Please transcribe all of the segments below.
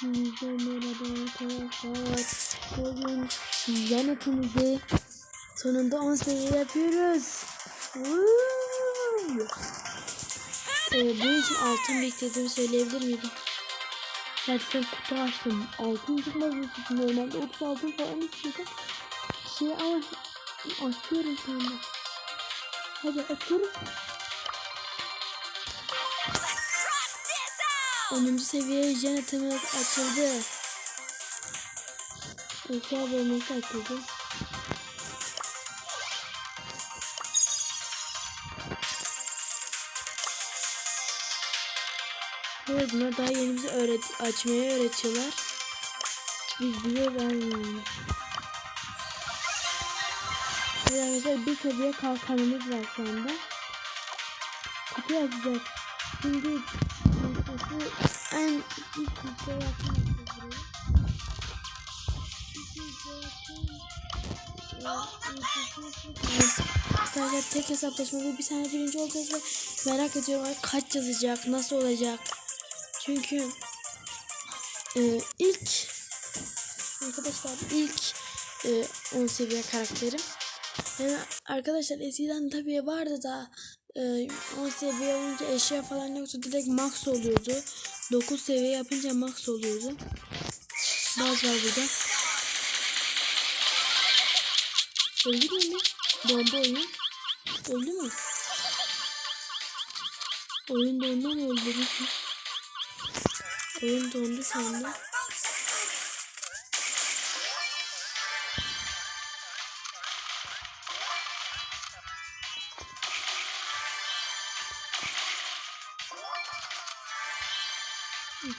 Hepinize merhaba arkadaşlar. Bugün yanıtımızı sonunda 10 seviye yapıyoruz. Ee, bunun için altın beklediğimi söyleyebilir miydim? Gerçekten kutu açtım. Altın çıkmaz mı? Normalde 30 altın falan istiyordum. Şey ama açıyorum şu. Hadi açıyorum. 10. seviye janetimiz açıldı. Eşya bölmesi açıldı. Evet bunlar daha yeni bize öğret açmayı öğretiyorlar. Biz bize vermiyoruz. Mesela bir seviye kalkanımız var şu anda. Kutu açacağız. Şimdi en yapmak Arkadaşlar tek hesaplaşmada bir tane birinci olacağız ve merak ediyorum kaç yazacak, nasıl olacak. Çünkü e, ilk arkadaşlar ilk e, 10 seviye karakterim. Yani arkadaşlar eskiden tabii vardı da e, 10 seviye olunca eşya falan yoktu. Direkt max oluyordu. 9 seviye yapınca max oluyordu. Baz var burada. Öldü mü? Bomba oyun. Öldü mü? Oyun dondu mu öldü? Oyun dondu şu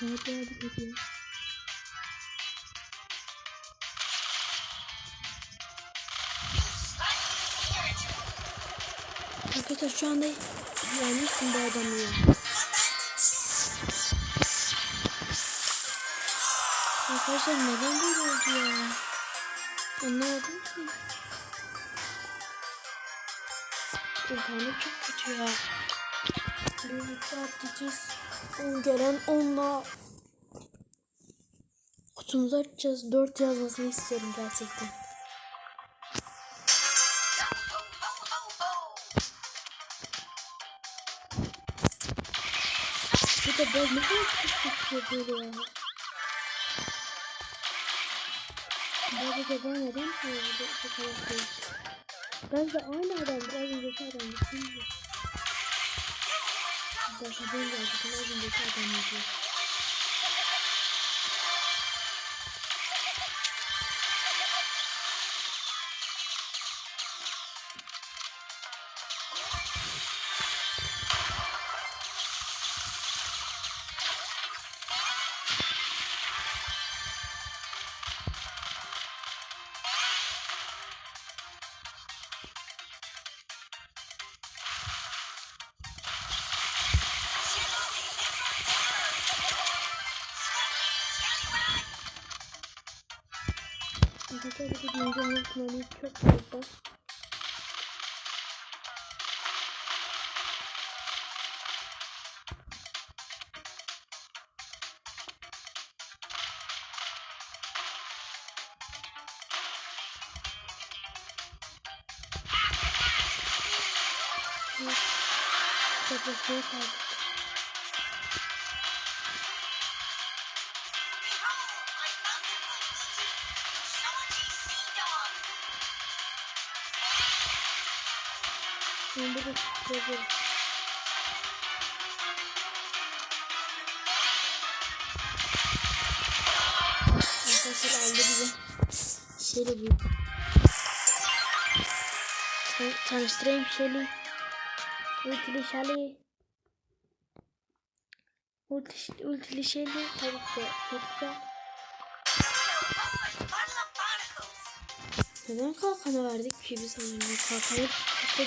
Daha daha bir. Arkadaşlar şu anda yanlış bir adam ya. Arkadaşlar neden böyle oldu ya? Anlamadım ki. İnternet çok kötü ya. Birlikte atlayacağız. Gelen onunla kutumuzu açacağız. Dört yazmasını istiyorum gerçekten. Bu da ben ne kadar böyle ya. Bazı da ben neden bu bu kadar. Ben de aynı adamdır. Az önceki. Başa ben geldik. Az önceki adamdır. Arkadaşlar bu güncel ihtimali çok fazla. Kapatıyor kaldık. Şimdi de çıkacağız. Arkadaşlar aldı bize. Şöyle bir Tan- tanıştırayım şöyle. Ultili şali. Ultili, ultili şali. Tabii ki çok güzel. Neden kalkanı verdik ki biz hani kalkanı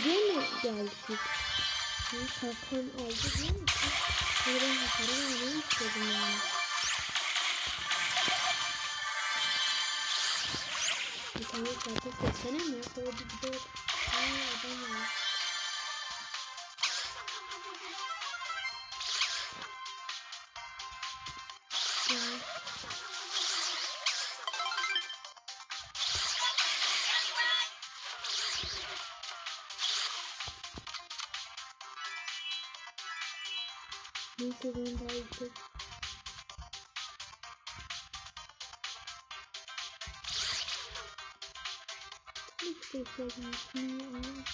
diye mi geldik? Şimdi kalkan aldı diye mi? Neden kalkanı verdiğini istiyordum yani. Bir tane kalkan seçsene mi? Böyle bir de Bir seviyen daha yüksek. Hiç de sevmiyorum.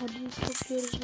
Hadi biz topluyoruz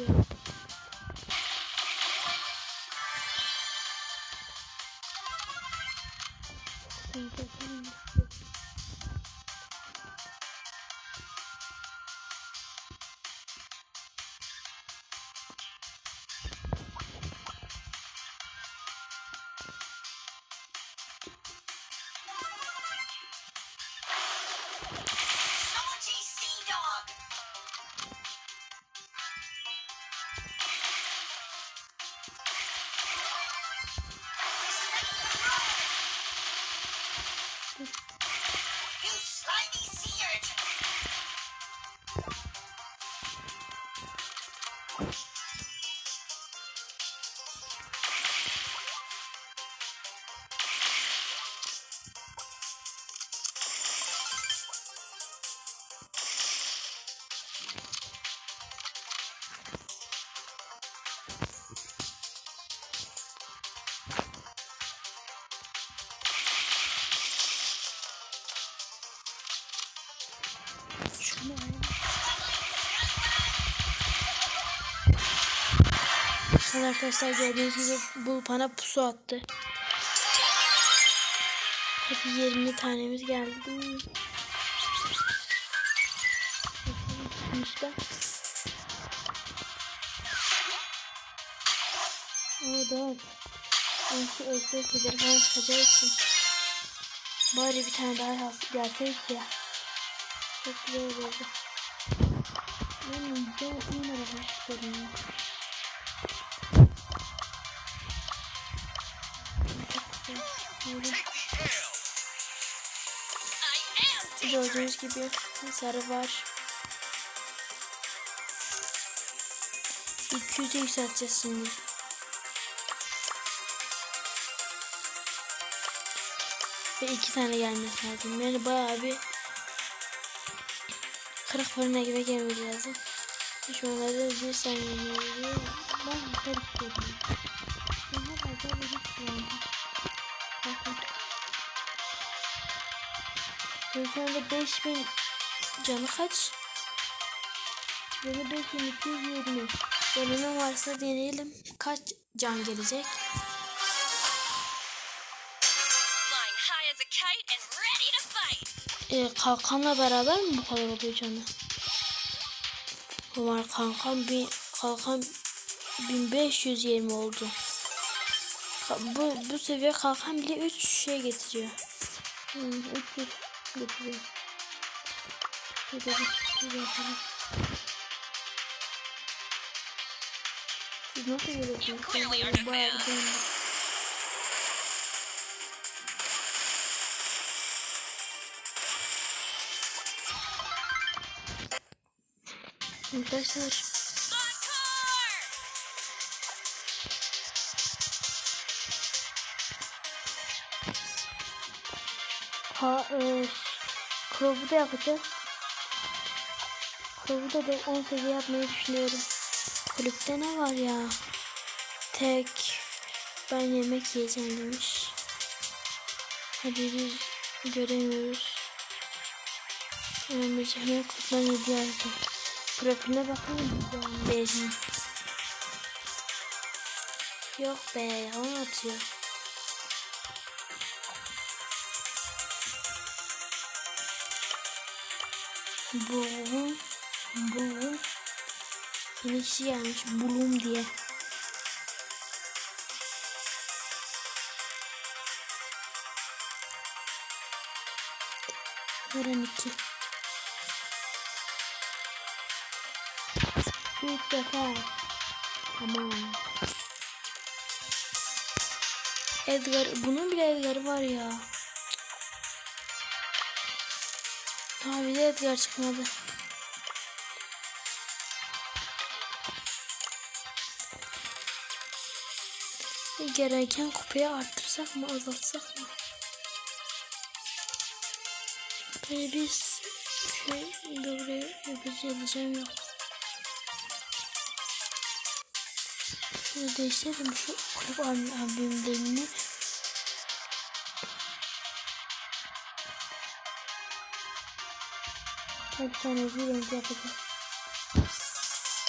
Evet arkadaşlar gördüğünüz gibi bu bana pusu attı. Hadi 20 tanemiz geldi. İşte. Evet. Belki özür dilerim bana çıkacağı için. Bari bir tane daha yaz- gelseydi ya. Çok güzel olurdu. Ben oyun aramak istedim ya. Gördüğünüz gibi sarı var. 200'e yükselteceğiz şimdi. Ve iki tane gelmesi lazım. Yani bayağı bir 40 fırına gibi gelmesi lazım. Şu anlarda bir saniye. Ben yukarı çıkıyorum. Daha fazla bir. Bakın. Şu anda 5000 canı kaç? Böyle 5220. Bölümün varsa deneyelim. Kaç can gelecek? Ee, kalkanla beraber mi bu kadar oluyor canı? Var kalkan bir kalkan 1520 oldu. Bu bu seviye kalkan bile 3 şey getiriyor. Hmm, 300 getiriyor. Yapalım. Siz nasıl Ben bayağı beğendim. Arkadaşlar e, Crow'u da yapacağız. Crow'u da, da 10 seviye yapmayı düşünüyorum. Kulüpte ne var ya? Tek ben yemek yiyeceğim demiş. Hadi biz göremiyoruz. Hemen bir hemen kulüpten yazdım. Profiline bakalım. Beyzin. Yok be yalan atıyor. Bulum. Bulum. Finişi gelmiş. Bulum diye. Veren iki. Bir sefer. Tamam. Edgar, bunun bile Edgar'ı var ya. Ha bir de Edgar çıkmadı. Gereken kupayı arttırsak mı azaltsak mı? Böyle biz şey böyle yapabileceğim yok. Şunu değiştirelim şu kulüp abimlerini. Albümlerini. Bir tane bir renk yapacağım.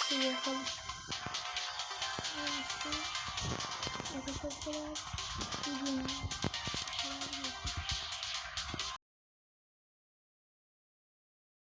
Şöyle yapalım. Arkadaşlar, videomu-